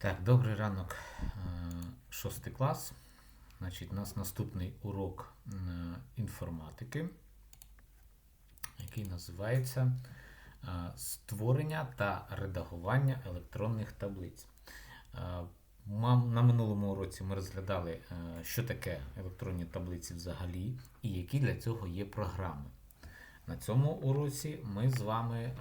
Так, добрий ранок, е, шостий клас. Значить, у нас наступний урок е, інформатики, який називається е, Створення та редагування електронних таблиць. На минулому уроці ми розглядали, що таке електронні таблиці взагалі і які для цього є програми. На цьому уроці ми з вами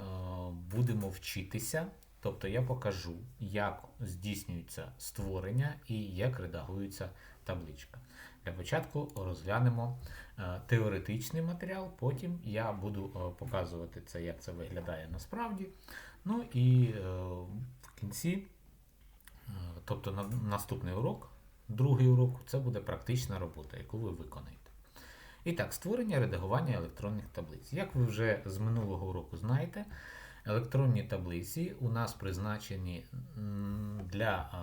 будемо вчитися, тобто я покажу, як здійснюється створення і як редагується табличка. Для початку розглянемо е, теоретичний матеріал, потім я буду е, показувати це, як це виглядає насправді. Ну і е, в кінці, тобто наступний урок, другий урок, це буде практична робота, яку ви виконаєте. І так, створення редагування електронних таблиць. Як ви вже з минулого року знаєте, електронні таблиці у нас призначені для е,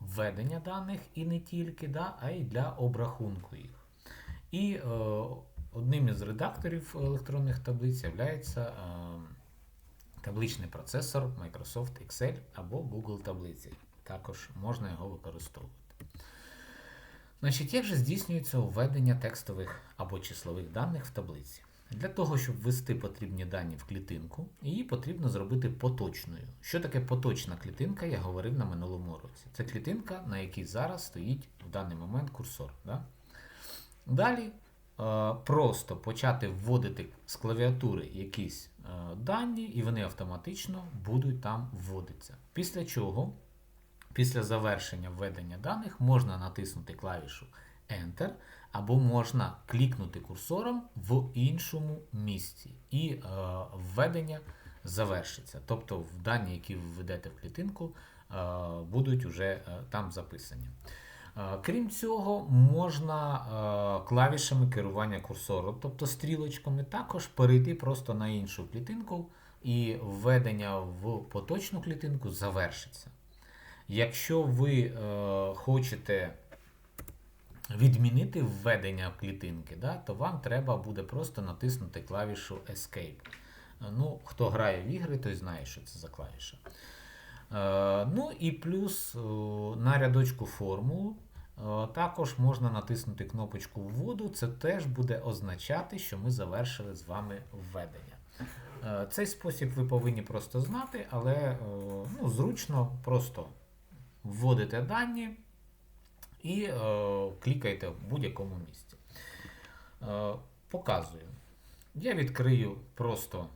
введення даних і не тільки, да, а й для обрахунку їх. І е, одним із редакторів електронних таблиць є табличний процесор Microsoft Excel або Google таблиці. Також можна його використовувати. Значить, як же здійснюється введення текстових або числових даних в таблиці? Для того, щоб ввести потрібні дані в клітинку, її потрібно зробити поточною. Що таке поточна клітинка, я говорив на минулому році. Це клітинка, на якій зараз стоїть в даний момент курсор. Да? Далі е, просто почати вводити з клавіатури якісь е, дані, і вони автоматично будуть там вводитися. Після чого Після завершення введення даних можна натиснути клавішу Enter, або можна клікнути курсором в іншому місці, і е, введення завершиться. Тобто дані, які ви введете в клітинку, е, будуть вже е, там записані. Е, Крім цього, можна е, клавішами керування курсором, тобто стрілочками, також перейти просто на іншу клітинку, і введення в поточну клітинку завершиться. Якщо ви е, хочете відмінити введення клітинки, да, то вам треба буде просто натиснути клавішу Escape. Ну, Хто грає в ігри, той знає, що це за клавіша. Е, ну і плюс е, на рядочку формулу е, також можна натиснути кнопочку вводу. Це теж буде означати, що ми завершили з вами введення. Цей спосіб ви повинні просто знати, але ну, зручно просто вводите дані і е, клікаєте в будь-якому місці. Е, показую. Я відкрию просто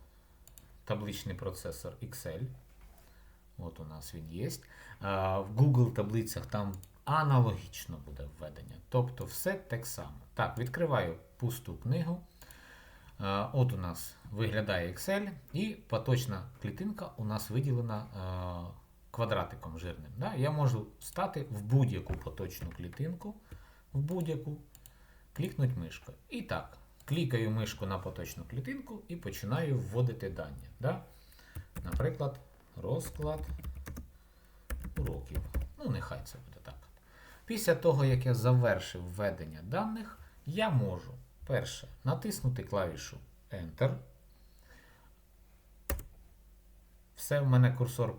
табличний процесор Excel. От у нас він є. Е, в Google таблицях там аналогічно буде введення. Тобто все так само. Так, відкриваю пусту книгу. Е, От у нас виглядає Excel, і поточна клітинка у нас виділена е, квадратиком жирним. Да? Я можу стати в будь-яку поточну клітинку, в будь-яку, клікнути мишкою. І так, клікаю мишку на поточну клітинку і починаю вводити дані. Да? Наприклад, розклад уроків. Ну, нехай це буде так. Після того, як я завершив введення даних, я можу перше натиснути клавішу Enter. Все, в мене курсор е,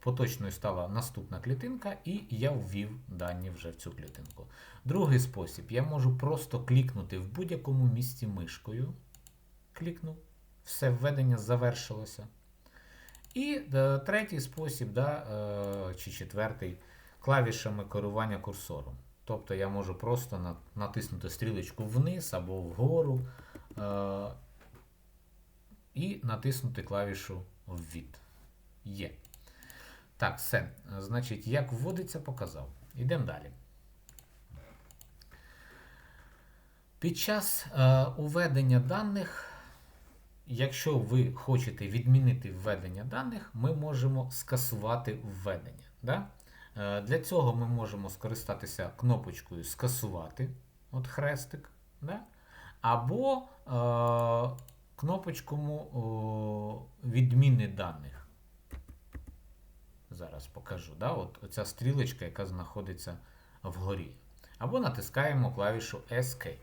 поточною стала наступна клітинка, і я ввів дані вже в цю клітинку. Другий спосіб, я можу просто клікнути в будь-якому місці мишкою. Клікнув, все введення завершилося. І е, третій спосіб, да, е, чи четвертий, клавішами керування курсором. Тобто я можу просто натиснути стрілочку вниз або вгору і натиснути клавішу ввід. Є. Так, все. Значить, як вводиться, показав. Йдемо далі. Під час е, уведення даних, якщо ви хочете відмінити введення даних, ми можемо скасувати введення. Да? Е, для цього ми можемо скористатися кнопочкою Скасувати, от хрестик, да? або е, кнопочкою о, відміни даних. Зараз покажу. Да? От оця стрілочка, яка знаходиться вгорі. Або натискаємо клавішу Escape.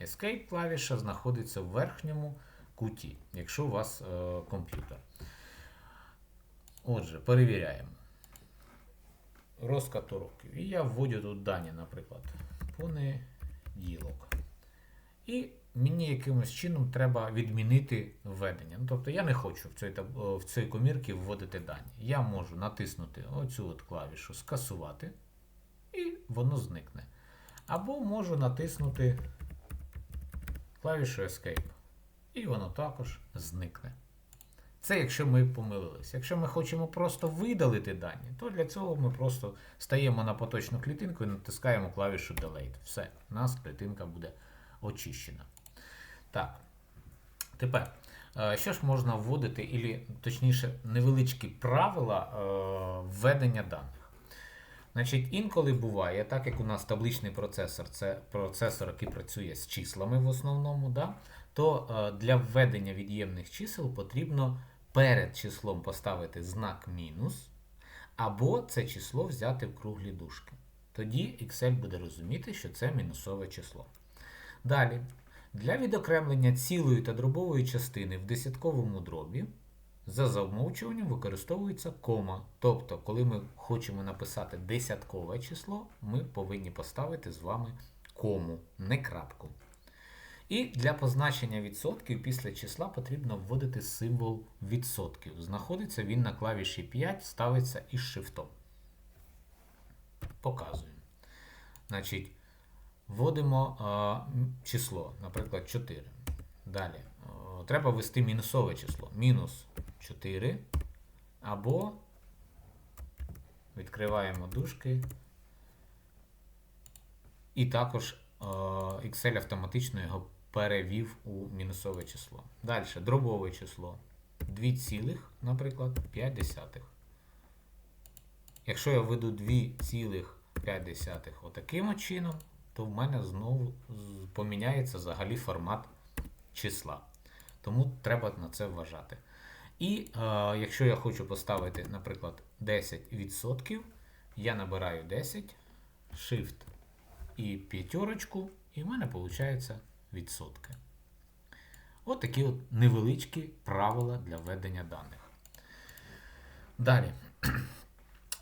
Escape клавіша знаходиться в верхньому куті, якщо у вас е, комп'ютер. Отже, перевіряємо. розкат уроків. І я вводю тут дані, наприклад, понеділок. І мені якимось чином треба відмінити введення. Ну, тобто я не хочу в цій, в цій комірці вводити дані. Я можу натиснути оцю от клавішу скасувати, і воно зникне. Або можу натиснути клавішу Escape. І воно також зникне. Це якщо ми помилилися. Якщо ми хочемо просто видалити дані, то для цього ми просто стаємо на поточну клітинку і натискаємо клавішу Delete. Все, у нас клітинка буде очищена. Так. Тепер, е, що ж можна вводити, ілі, точніше, невеличкі правила е, введення даних. Значить, інколи буває, так як у нас табличний процесор це процесор, який працює з числами в основному, да, то е, для введення від'ємних чисел потрібно перед числом поставити знак мінус, або це число взяти в круглі дужки. Тоді Excel буде розуміти, що це мінусове число. Далі, для відокремлення цілої та дробової частини в десятковому дробі за замовчуванням використовується кома. Тобто, коли ми хочемо написати десяткове число, ми повинні поставити з вами кому, не крапку. І для позначення відсотків після числа потрібно вводити символ відсотків. Знаходиться він на клавіші 5, ставиться із шифтом. Показуємо. Значить, вводимо а, число, наприклад, 4. Далі. Треба ввести мінусове число. Мінус 4. Або відкриваємо дужки. І також е, Excel автоматично його перевів у мінусове число. Далі, дробове число. 2 цілих, наприклад, 5 десятих. Якщо я введу 2,5 отаким от чином, то в мене знову поміняється взагалі формат числа. Тому треба на це вважати. І е, якщо я хочу поставити, наприклад, 10%, я набираю 10, Shift і п'ятерочку, і в мене виходить відсотки. От такі от невеличкі правила для введення даних. Далі.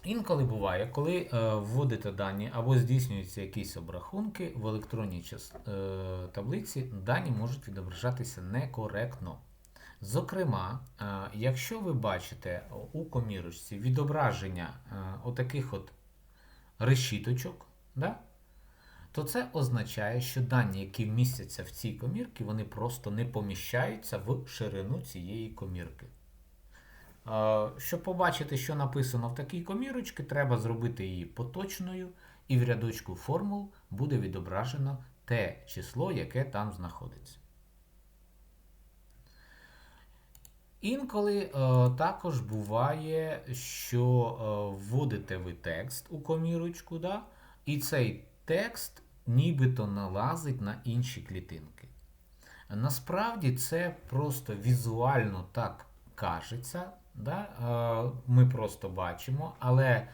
Інколи буває, коли е, вводите дані або здійснюються якісь обрахунки в електронній е, таблиці, дані можуть відображатися некоректно. Зокрема, е, якщо ви бачите у комірочці відображення отаких от решіточок, да? то це означає, що дані, які містяться в цій комірці, вони просто не поміщаються в ширину цієї комірки. Е, Щоб побачити, що написано в такій комірочці, треба зробити її поточною, і в рядочку формул буде відображено те число, яке там знаходиться. Інколи е, також буває, що е, вводите ви текст у комірочку, да? і цей текст нібито налазить на інші клітинки. Насправді це просто візуально так кажеться. Да? Е, Ми просто бачимо, але е,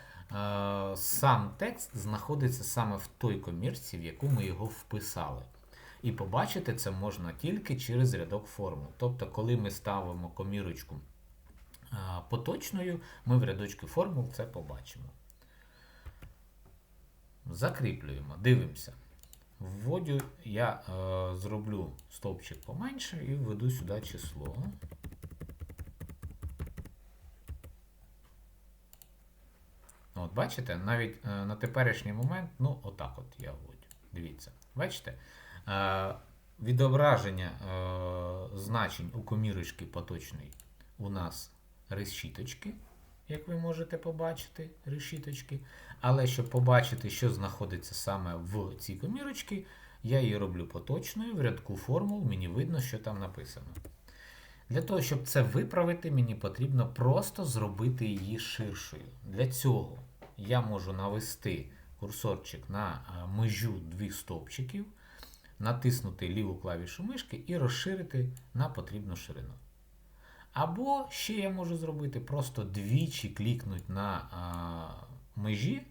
сам текст знаходиться саме в той комірці, в яку ми його вписали. І побачити це можна тільки через рядок формул. Тобто, коли ми ставимо комірочку е, поточною, ми в рядочку формул це побачимо. Закріплюємо, дивимося. Вводю, я е, зроблю стовпчик поменше і введу сюди число. Бачите, навіть е, на теперішній момент, ну, отак от я вводю. Дивіться, бачите? Е, відображення е, значень у комірочки поточний у нас решіточки, як ви можете побачити, решіточки. Але щоб побачити, що знаходиться саме в цій комірочці, я її роблю поточною, в рядку формул мені видно, що там написано. Для того, щоб це виправити, мені потрібно просто зробити її ширшою. Для цього я можу навести курсорчик на е, межу двох стовпчиків, натиснути ліву клавішу мишки і розширити на потрібну ширину. Або ще я можу зробити просто двічі клікнути на а, межі,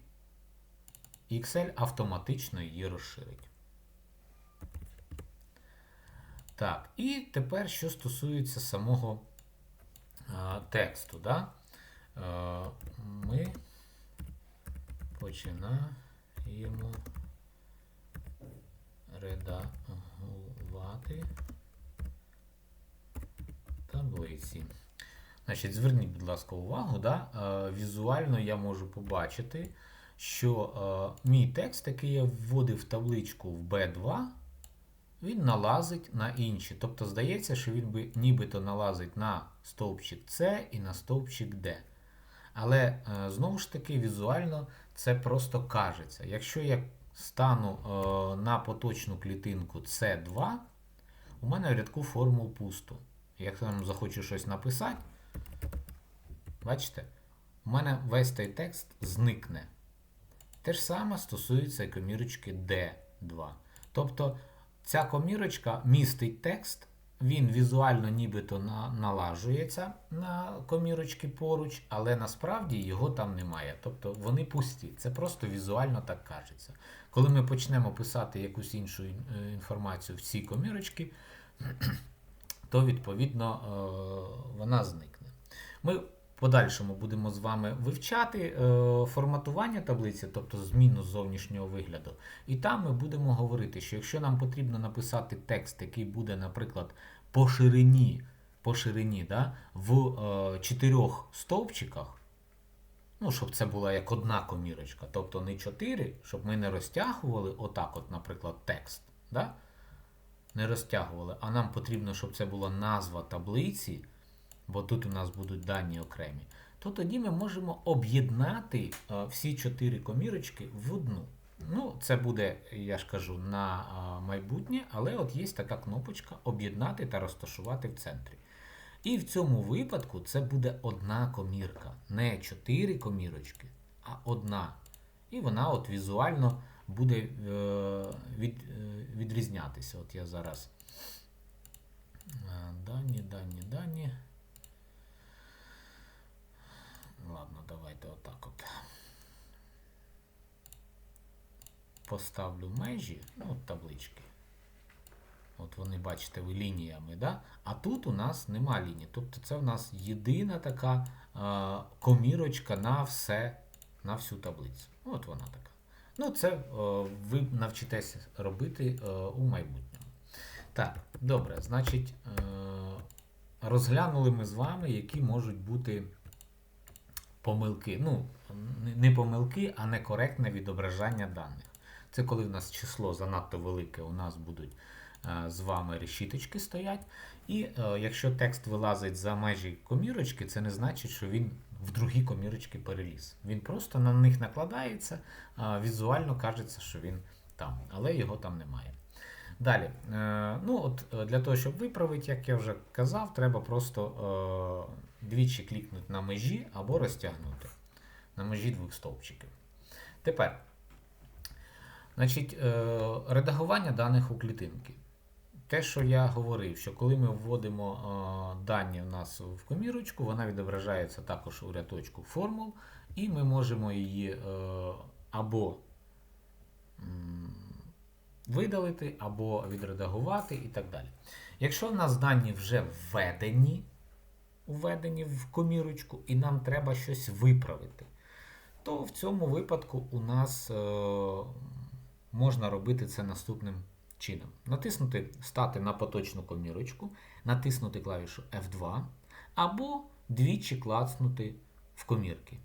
і Excel автоматично її розширить. Так, і тепер, що стосується самого а, тексту. Да? А, ми починаємо редагувати таблиці. Значить, зверніть, будь ласка, увагу, да? е, візуально я можу побачити, що е, мій текст, який я вводив в табличку в B2, він налазить на інші. Тобто здається, що він би нібито налазить на стовпчик С і на стовпчик D. Але е, знову ж таки, візуально це просто кажеться. Якщо я стану е, на поточну клітинку С2, у мене в рядку формул пусто. Якщо я захочу щось написати, бачите, у мене весь той текст зникне. Те ж саме стосується комірочки D2. Тобто ця комірочка містить текст, він візуально нібито на, налажується на комірочки поруч, але насправді його там немає. Тобто вони пусті. Це просто візуально так кажеться. Коли ми почнемо писати якусь іншу е, інформацію в ці комірочки, то відповідно е, вона зникне. Ми подальшому будемо з вами вивчати е, форматування таблиці, тобто зміну зовнішнього вигляду. І там ми будемо говорити, що якщо нам потрібно написати текст, який буде, наприклад, по ширині, по ширині да, в е, чотирьох стовпчиках, ну, щоб це була як одна комірочка, тобто не чотири, щоб ми не розтягували отак, от, наприклад, текст. Да? Не розтягували, а нам потрібно, щоб це була назва таблиці, бо тут у нас будуть дані окремі, то тоді ми можемо об'єднати е, всі чотири комірочки в одну. Ну, це буде, я ж кажу, на е, майбутнє, але от є така кнопочка об'єднати та розташувати в центрі. І в цьому випадку це буде одна комірка. Не чотири комірочки, а одна. І вона от візуально буде е, від, відрізнятися. От я зараз дані, дані, дані. Ладно, давайте отак от. Поставлю межі, ну, от таблички. От вони, бачите, ви лініями, да? а тут у нас нема лінії. Тобто це у нас єдина така е, комірочка на все, на всю таблицю. От вона така. Ну, це е, ви навчитеся робити е, у майбутньому. Так, добре, значить, е, розглянули ми з вами, які можуть бути помилки. Ну, не помилки, а некоректне відображення даних. Це коли в нас число занадто велике, у нас будуть з вами решіточки стоять. І якщо текст вилазить за межі комірочки, це не значить, що він в другі комірочки переліз. Він просто на них накладається, візуально кажеться, що він там, але його там немає. Далі, е, ну от для того, щоб виправити, як я вже казав, треба просто двічі клікнути на межі або розтягнути на межі двох стовпчиків. Тепер, значить, е, редагування даних у клітинки. Те, що я говорив, що коли ми вводимо е, дані в нас в комірочку, вона відображається також у рядочку формул, і ми можемо її е, або видалити, або відредагувати і так далі. Якщо в нас дані вже введені, введені в комірочку, і нам треба щось виправити, то в цьому випадку у нас е, можна робити це наступним чином. Натиснути Стати на поточну комірочку, натиснути клавішу F2, або двічі клацнути в комірки.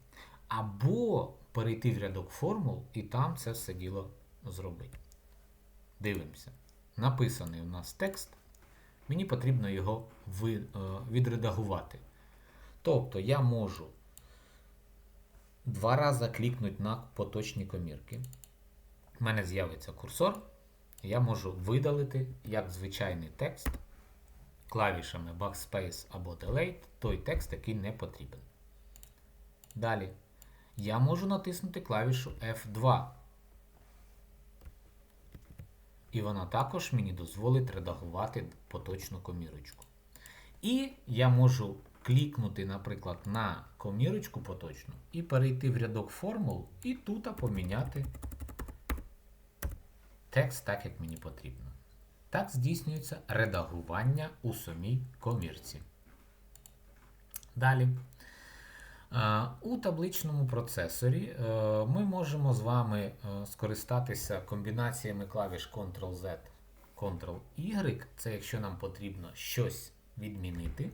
Або перейти в рядок формул і там це все діло зробити. Дивимося. Написаний у нас текст. Мені потрібно його е, відредагувати. Тобто я можу два рази клікнути на поточні комірки. У мене з'явиться курсор я можу видалити як звичайний текст клавішами Backspace або Delete той текст, який не потрібен. Далі я можу натиснути клавішу F2. І вона також мені дозволить редагувати поточну комірочку. І я можу клікнути, наприклад, на комірочку поточну і перейти в рядок формул і тут поміняти текст так, як мені потрібно. Так здійснюється редагування у самій комірці. Далі. Е, У табличному процесорі е, ми можемо з вами е, скористатися комбінаціями клавіш Ctrl-Z, Ctrl-Y. Це якщо нам потрібно щось відмінити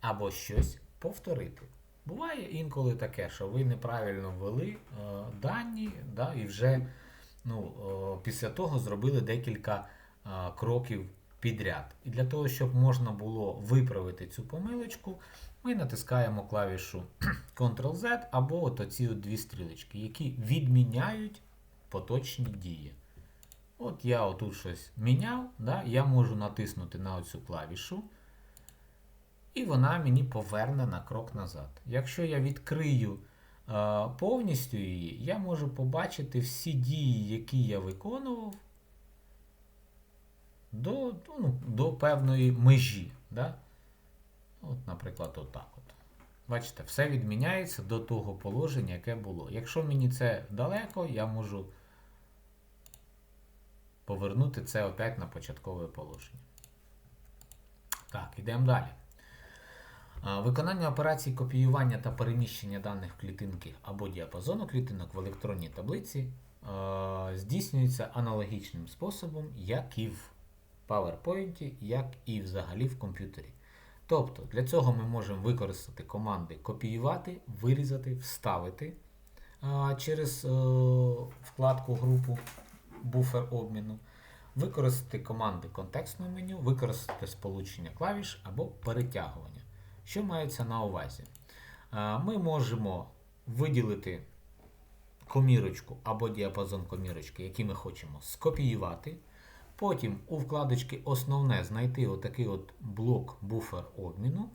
або щось повторити. Буває інколи таке, що ви неправильно ввели дані да, і вже ну, після того зробили декілька кроків підряд. І для того, щоб можна було виправити цю помилочку, ми натискаємо клавішу Ctrl-Z або от оці от дві стрілочки, які відміняють поточні дії. От я отут щось міняв, да, я можу натиснути на оцю клавішу, і вона мені поверне на крок назад. Якщо я відкрию е, повністю її, я можу побачити всі дії, які я виконував до, ну, до певної межі. Да? От, наприклад, отак. От. Бачите, все відміняється до того положення, яке було. Якщо мені це далеко, я можу повернути це опять на початкове положення. Так, йдемо далі. Виконання операцій копіювання та переміщення даних клітинки або діапазону клітинок в електронній таблиці здійснюється аналогічним способом, як і в PowerPoint, як і взагалі в комп'ютері. Тобто для цього ми можемо використати команди копіювати, вирізати, вставити через е, вкладку групу буфер обміну, використати команди контекстного меню, використати сполучення клавіш або перетягування. Що мається на увазі? Ми можемо виділити комірочку або діапазон комірочки, який ми хочемо скопіювати. Потім у вкладочці Основне знайти отакий от блок буфер обміну,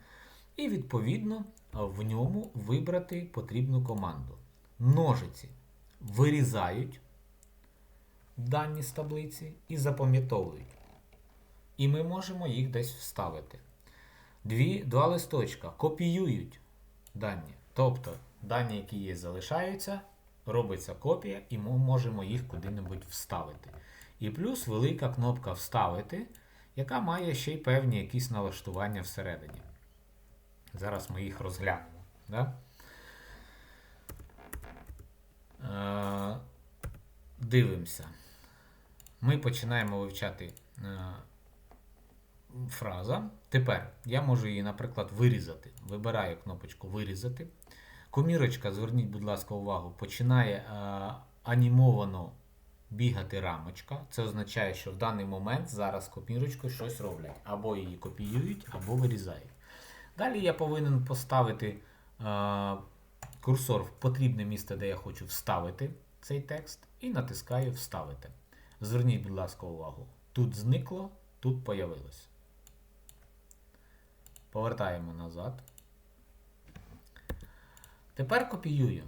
і, відповідно, в ньому вибрати потрібну команду. Ножиці вирізають дані з таблиці і запам'ятовують. І ми можемо їх десь вставити. Дві, Два листочка копіюють дані. Тобто дані, які є, залишаються, робиться копія, і ми можемо їх куди-небудь вставити. І плюс велика кнопка Вставити, яка має ще й певні якісь налаштування всередині. Зараз ми їх розглянемо. Да? Е, Дивимося. Ми починаємо вивчати е, фраза. Тепер я можу її, наприклад, вирізати. Вибираю кнопочку Вирізати. Комірочка, зверніть, будь ласка, увагу, починає е, анімовано бігати рамочка. Це означає, що в даний момент зараз копірочкою щось роблять. Або її копіюють, або вирізають. Далі я повинен поставити е, курсор в потрібне місце, де я хочу вставити цей текст, і натискаю Вставити. Зверніть, будь ласка, увагу. Тут зникло, тут появилось. Повертаємо назад. Тепер копіюю.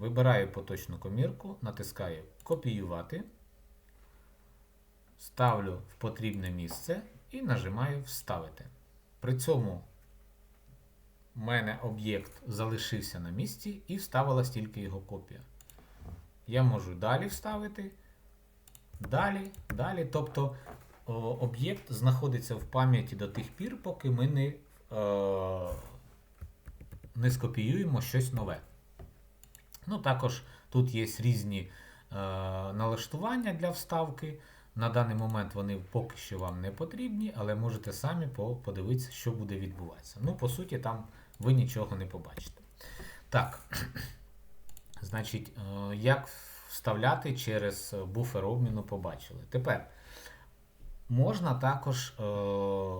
Вибираю поточну комірку, натискаю Копіювати, ставлю в потрібне місце і нажимаю Вставити. При цьому в мене об'єкт залишився на місці і вставилась тільки його копія. Я можу далі вставити, далі, далі. Тобто об'єкт знаходиться в пам'яті до тих пір, поки ми не, е, не скопіюємо щось нове. Ну, Також тут є різні е, налаштування для вставки. На даний момент вони поки що вам не потрібні, але можете самі подивитися, що буде відбуватися. Ну, по суті, там ви нічого не побачите. Так, значить, е, як вставляти через буфер обміну побачили. Тепер можна також е,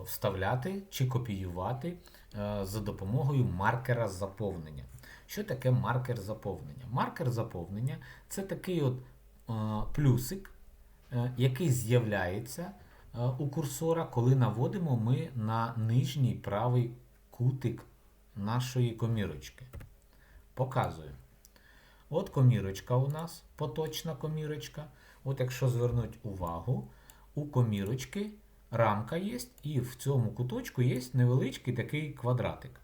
вставляти чи копіювати е, за допомогою маркера заповнення. Що таке маркер заповнення? Маркер заповнення це такий от е, плюсик, е, який з'являється е, у курсора, коли наводимо ми на нижній правий кутик нашої комірочки. Показую. От комірочка у нас, поточна комірочка. От якщо звернути увагу, у комірочки рамка є, і в цьому куточку є невеличкий такий квадратик.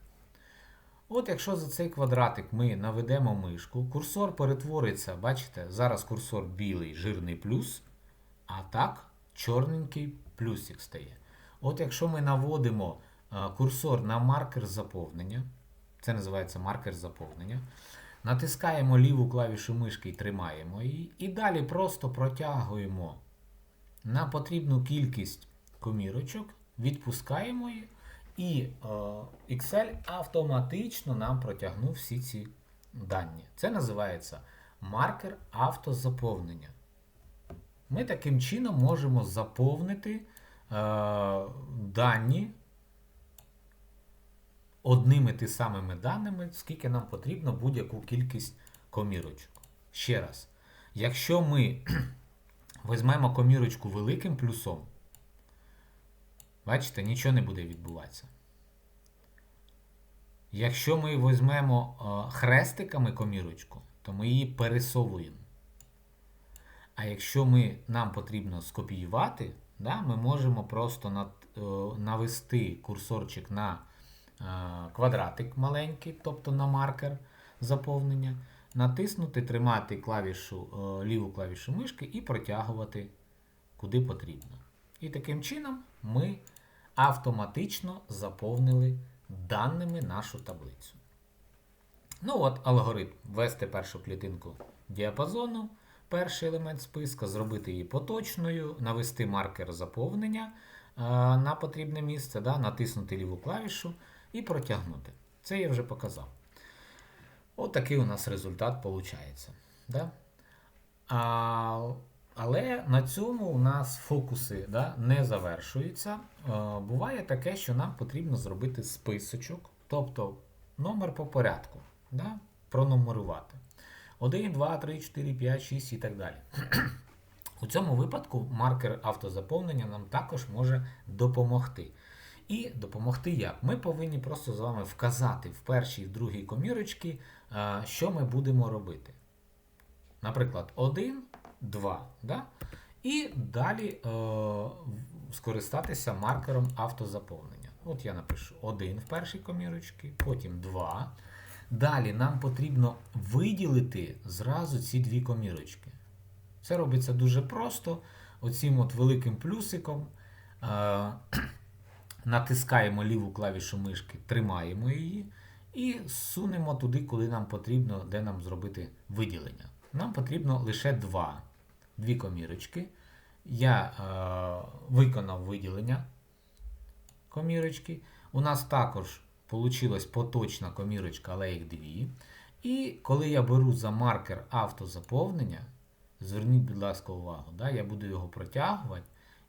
От якщо за цей квадратик ми наведемо мишку, курсор перетвориться, бачите, зараз курсор білий, жирний плюс, а так чорненький плюсик стає. От якщо ми наводимо курсор на маркер заповнення, Це називається маркер заповнення. Натискаємо ліву клавішу мишки і тримаємо її. І далі просто протягуємо на потрібну кількість комірочок, відпускаємо її, і е, Excel автоматично нам протягнув всі ці дані. Це називається маркер автозаповнення. Ми таким чином можемо заповнити е, дані одними ти самими даними, скільки нам потрібно будь-яку кількість комірочок. Ще раз, якщо ми візьмемо комірочку великим плюсом, бачите, нічого не буде відбуватися. Якщо ми візьмемо е, хрестиками комірочку, то ми її пересовуємо. А якщо ми, нам потрібно скопіювати, да, ми можемо просто над, е, навести курсорчик на е, квадратик маленький, тобто на маркер заповнення, натиснути, тримати клавішу, ліву клавішу мишки і протягувати куди потрібно. І таким чином ми автоматично заповнили даними нашу таблицю. Ну от алгоритм. Ввести першу клітинку діапазону, перший елемент списка, зробити її поточною, навести маркер заповнення е, на потрібне місце, да, натиснути ліву клавішу і протягнути. Це я вже показав. От такий у нас результат виходить. Да? Але на цьому у нас фокуси да, не завершуються. Е, буває таке, що нам потрібно зробити списочок, тобто номер по порядку, да, пронумерувати. 1, 2, 3, 4, 5, 6 і так далі. У цьому випадку маркер автозаповнення нам також може допомогти. І допомогти як? Ми повинні просто з вами вказати в першій і в другій комірочці, е, що ми будемо робити. Наприклад, 1, 2. Да? І далі е, скористатися маркером автозаповнення. От я напишу 1 в першій комірочці, потім 2. Далі нам потрібно виділити зразу ці дві комірочки. Це робиться дуже просто. Оцім от великим плюсиком е, натискаємо ліву клавішу мишки, тримаємо її і сунемо туди, куди нам потрібно, де нам зробити виділення. Нам потрібно лише два, дві комірочки. Я е, виконав виділення комірочки. У нас також вийшла поточна комірочка, але їх дві. І коли я беру за маркер автозаповнення, зверніть, будь ласка, увагу, да, я буду його протягувати,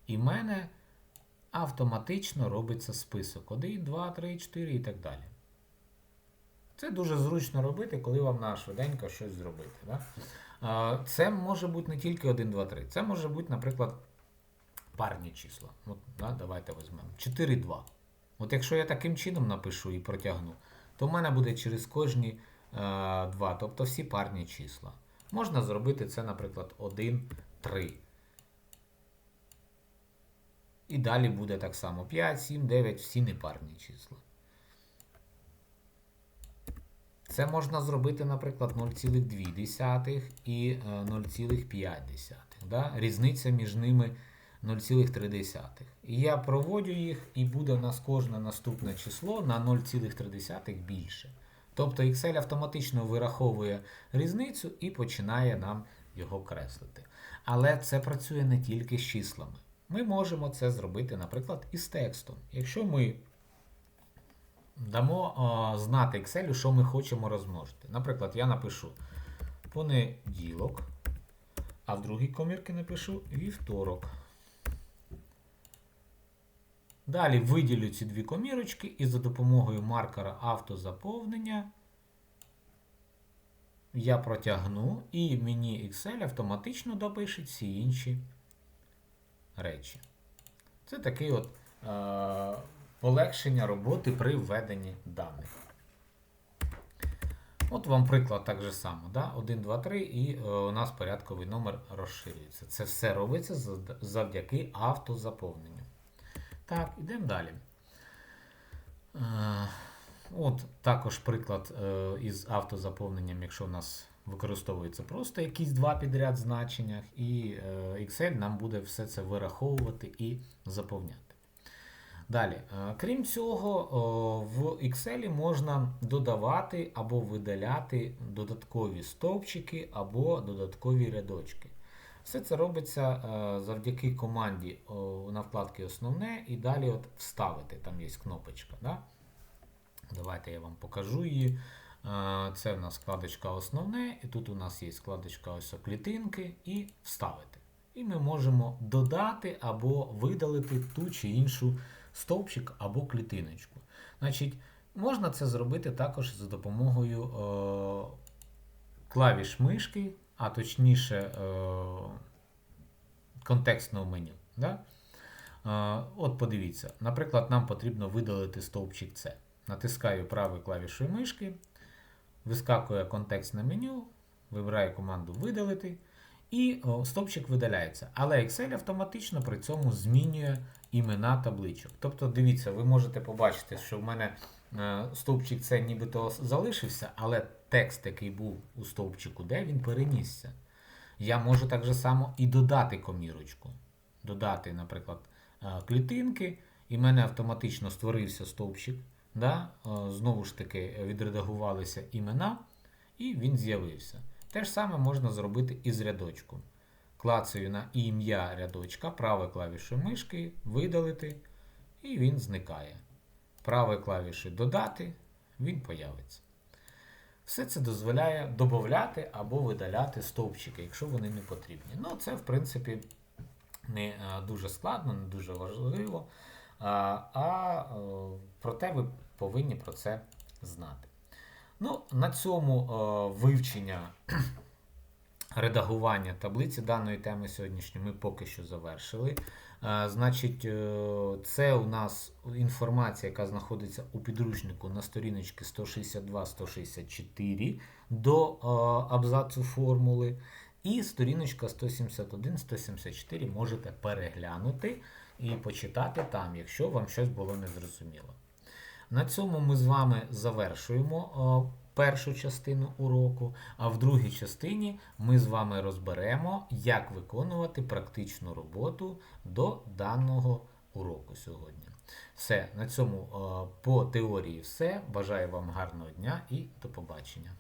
і в мене автоматично робиться список 1, 2, 3, 4 і так далі. Це дуже зручно робити, коли вам на швиденько щось зробити. Да? Це може бути не тільки 1, 2, 3. Це може бути, наприклад, парні числа. От, да, Давайте візьмемо. 4, 2. От якщо я таким чином напишу і протягну, то в мене буде через кожні е, 2, тобто всі парні числа. Можна зробити це, наприклад, 1, 3. І далі буде так само 5, 7, 9, всі непарні числа. Це можна зробити, наприклад, 0,2 і 0,5. Е, да? Різниця між ними 0,3. І я проводжу їх, і буде у нас кожне наступне число на 0,3 більше. Тобто Excel автоматично вираховує різницю і починає нам його креслити. Але це працює не тільки з числами. Ми можемо це зробити, наприклад, із текстом. Якщо ми дамо знати Excel, що ми хочемо розмножити. Наприклад, я напишу понеділок, а в другій комірці напишу вівторок. Далі виділю ці дві комірочки і за допомогою маркера автозаповнення я протягну, і мені Excel автоматично допише ці інші речі. Це такий от полегшення роботи при введенні даних. От вам приклад так же само. Да? 1, 2, 3, і е, у нас порядковий номер розширюється. Це все робиться завдяки автозаповненню. Так, йдемо далі. Е, от також приклад е, із автозаповненням, якщо у нас використовується просто якісь два підряд значення, і Excel нам буде все це вираховувати і заповняти. Далі, е, крім цього, в Excel можна додавати або видаляти додаткові стовпчики або додаткові рядочки. Все це робиться е, завдяки команді на вкладці Основне і далі от вставити. Там є кнопочка. Да? Давайте я вам покажу її. Е, Це в нас складочка Основне, і тут у нас є складочка ось клітинки і вставити. І ми можемо додати або видалити ту чи іншу стовпчик або клітиночку. Значить, можна це зробити також за допомогою е, клавіш мишки, а точніше е, контекстного меню. Да? Е, от подивіться, наприклад, нам потрібно видалити стовпчик С. Натискаю правою клавішою мишки, вискакує контекстне меню, вибираю команду видалити. І стовпчик видаляється. Але Excel автоматично при цьому змінює імена табличок. Тобто, дивіться, ви можете побачити, що в мене е, стовпчик це нібито залишився, але текст, який був у стовпчику D, він перенісся. Я можу так же само і додати комірочку. Додати, наприклад, е, клітинки, і в мене автоматично створився стовпчик. Да? Е, Знову ж таки, відредагувалися імена, і він з'явився. Те ж саме можна зробити і з рядочком. Клацаю на ім'я рядочка, правою клавішою мишки, видалити, і він зникає. Правою клавішою додати, він появиться. Все це дозволяє додати або видаляти стовпчики, якщо вони не потрібні. Ну, це, в принципі, не е, дуже складно, не дуже важливо. А, а е, проте ви повинні про це знати. Ну, на цьому е, вивчення редагування таблиці даної теми сьогоднішньої ми поки що завершили. Е, значить, е, це у нас інформація, яка знаходиться у підручнику на сторіночці 162-164 до е, абзацу формули. І сторіночка 171-174 можете переглянути і почитати там, якщо вам щось було незрозуміло. На цьому ми з вами завершуємо першу частину уроку, а в другій частині ми з вами розберемо, як виконувати практичну роботу до даного уроку сьогодні. Все, на цьому по теорії все. Бажаю вам гарного дня і до побачення.